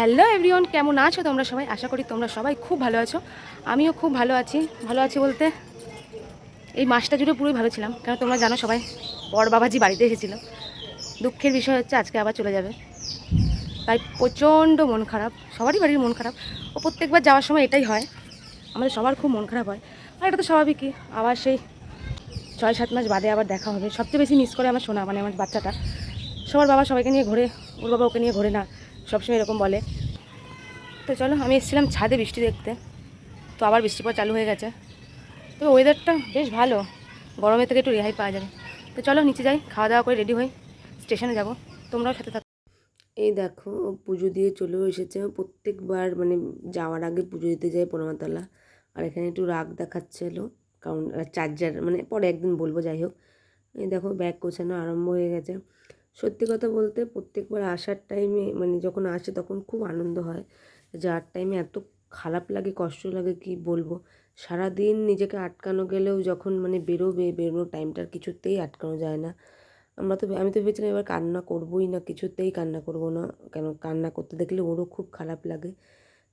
Hello everyone, কেমন আছো তোমরা সবাই? আশা করি তোমরা সবাই খুব ভালো আছো। আমিও খুব ভালো আছি। ভালো আছি বলতে এই মাসটা জুড়ে পুরোই ভালো ছিলাম। কারণ তোমরা জানো সবাই বড় বাবাজি বাড়িতে এসেছিল। দুঃখের বিষয় হচ্ছে আজকে আবার চলে যাবে। তাই প্রচণ্ড মন খারাপ, সবারই বাড়ির মন খারাপ। ও প্রত্যেকবার যাওয়ার সময় এটাই হয়। আমাদের সবার খুব মন খারাপ হয়। আর এটা তো স্বাভাবিকই। আবার সেই ছয় সাত মাস বাদে আবার দেখা হবে। সবচেয়ে বেশি মিস করে আমার শোনা মানে আমার বাচ্চাটা। সবার বাবা সবাইকে নিয়ে ঘোরে, ওর বাবা ওকে নিয়ে ঘোরে না। সবসময় এরকম বলে। তো চলো, আমি এসেছিলাম ছাদে বৃষ্টি দেখতে। তো আবার বৃষ্টি পর চালু হয়ে গেছে। তো ওয়েদারটা বেশ ভালো। গরমের থেকে একটু রেহাই পাওয়া যাবে। তো চলো, নিচে যাই, খাওয়া দাওয়া করে রেডি হই। স্টেশনে যাব। তোমরাও সাথে থাকো। এই দেখো, পুজো দিয়ে চলেও এসেছে। প্রত্যেকবার মানে যাওয়ার আগে পুজো দিতে যায় পনেমাতলা আর এখানে একটু রাগ দেখাচ্ছিল কারণ চার্জার মানে পরে একদিন বলব, যাই হোক। এই দেখো ব্যাগ গোছানো আরম্ভ হয়ে গেছে। সত্যি কথা বলতে প্রত্যেকবার আসার টাইমে মানে যখন আসে তখন খুব আনন্দ হয়। যাওয়ার টাইমে এত খারাপ লাগে, কষ্ট লাগে, কি বলব? সারাদিন নিজেকে আটকানো গেলেও যখন মানে বেরোবে, বেরোনোর টাইমটার কিছুতেই আটকানো যায় না। আমরা তো আমি তো ভেবেছিলাম এবার কান্না করবোই না, কিছুতেই কান্না করব না। কেন? কান্না করতে দেখলে ওরও খুব খারাপ লাগে।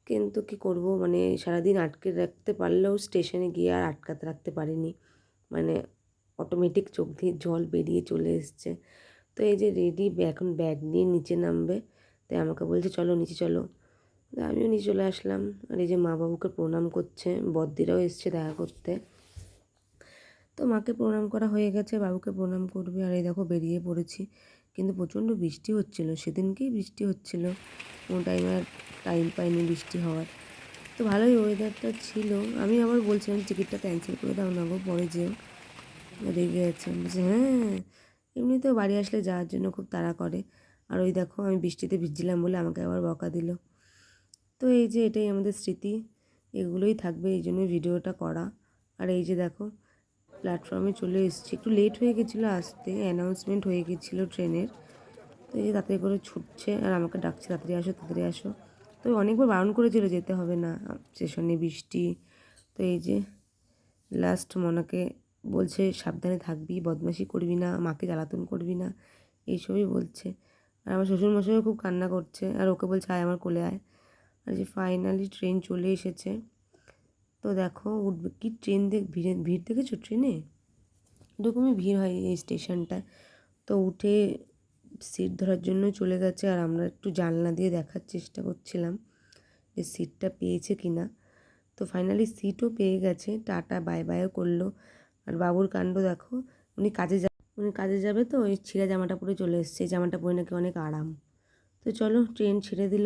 কিন্তু কি করব? মানে সারাদিন আটকে রাখতে পারলেও স্টেশনে গিয়ে আর আটকাতে রাখতে পারিনি। মানে অটোমেটিক চোখ দিয়ে জল বেরিয়ে চলে এসছে। তো এই যে রেডি এখন ব্যাগ নিয়ে নিচে নামবে। তাই আমাকে বলছে, চলো, নিচে চলো। আমিও নিচে চলে আসলাম। আর এই যে মা বাবুকে প্রণাম করছে, বদ্দিরাও এসছে দেখা করতে। তো মাকে প্রণাম করা হয়ে গেছে, বাবুকে প্রণাম করবে। আর এই দেখো, বেরিয়ে পড়েছি। কিন্তু প্রচণ্ড বৃষ্টি হচ্ছিল, সেদিনকেই বৃষ্টি হচ্ছিল। কোনো টাইমে আর টাইম পাইনি বৃষ্টি হওয়ার। তো ভালোই ওয়েদারটা ছিল। আমি আবার বলছিলাম, টিকিটটা ক্যান্সেল করে দাও না গো, পরে যেও। রেগে আছে হ্যাঁ। এমনিতেও বাড়ি আসলে যাওয়ার জন্য খুব তাড়া করে। আর ওই দেখো, আমি বৃষ্টিতে ভিজছিলাম বলে আমাকে আবার বকা দিল। তো এই যে এটাই আমাদের স্মৃতি, এগুলোই থাকবে, এই জন্যই ভিডিওটা করা। আর এই যে দেখো প্ল্যাটফর্মে চলে এসেছি। একটু লেট হয়ে গেছিল আসতে অ্যানাউন্সমেন্ট হয়ে গেছিল ট্রেনের। তো এই যে তাড়াতাড়ি করে ছুটছে, আর আমাকে ডাকছে, তাড়াতাড়ি আসো তাড়াতাড়ি আসো। তো অনেকবার বারণ করেছিল যেতে হবে না স্টেশনে বৃষ্টি। তো এই যে লাস্ট মনাকে বলছে, সাবধানে থাকবি, বদমাশি করবি না, মাকে জ্বালাতন করবি না। এইসবই বলছে। আর আমার শ্বশুরমশাইও খুব কান্না করছে। আর ওকে বলছে, আয় আমার কোলে আয়। আর যে ফাইনালি ট্রেন চলে এসেছে। তো দেখো, উঠবে কি ট্রেন দেখ, ভিড়ে, ভিড় দেখেছ ট্রেনে এরকমই ভিড় হয় এই স্টেশনটায় তো উঠে সিট ধরার জন্য চলে গেছে। আর আমরা একটু জানলা দিয়ে দেখার চেষ্টা করছিলাম যে সিটটা পেয়েছে কি না তো ফাইনালি সিটও পেয়ে গেছে। টাটা বাই বাইও করল। আর বাবুর কাণ্ড দেখো, উনি কাজে যা, উনি কাজে যাবে তো, ওই ছিঁড়া জামাটা পরে চলে এসছে, এই জামাটা পরে নাকি অনেক আরাম। তো চলো, ট্রেন ছেড়ে দিল।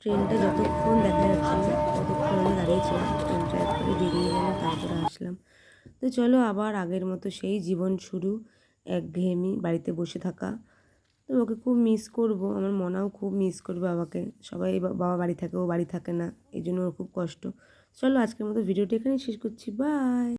ট্রেনটা যতক্ষণ দেখা যাচ্ছে, ততক্ষণ আমি দাঁড়িয়েছিলাম ট্রেনটা একবারে বেরিয়ে গেল তারপরে আসলাম। তো চলো, আবার আগের মতো সেই জীবন শুরু, একঘেয়েমি বাড়িতে বসে থাকা। তো ওকে খুব মিস করব। আমার মনাও খুব মিস করবে বাবাকে সবাই বাবা বাড়ি থাকে, ও বাড়ি থাকে না। এই জন্য ওর খুব কষ্ট। চলো আজকের মতো ভিডিওটি এখানেই শেষ করছি। বাই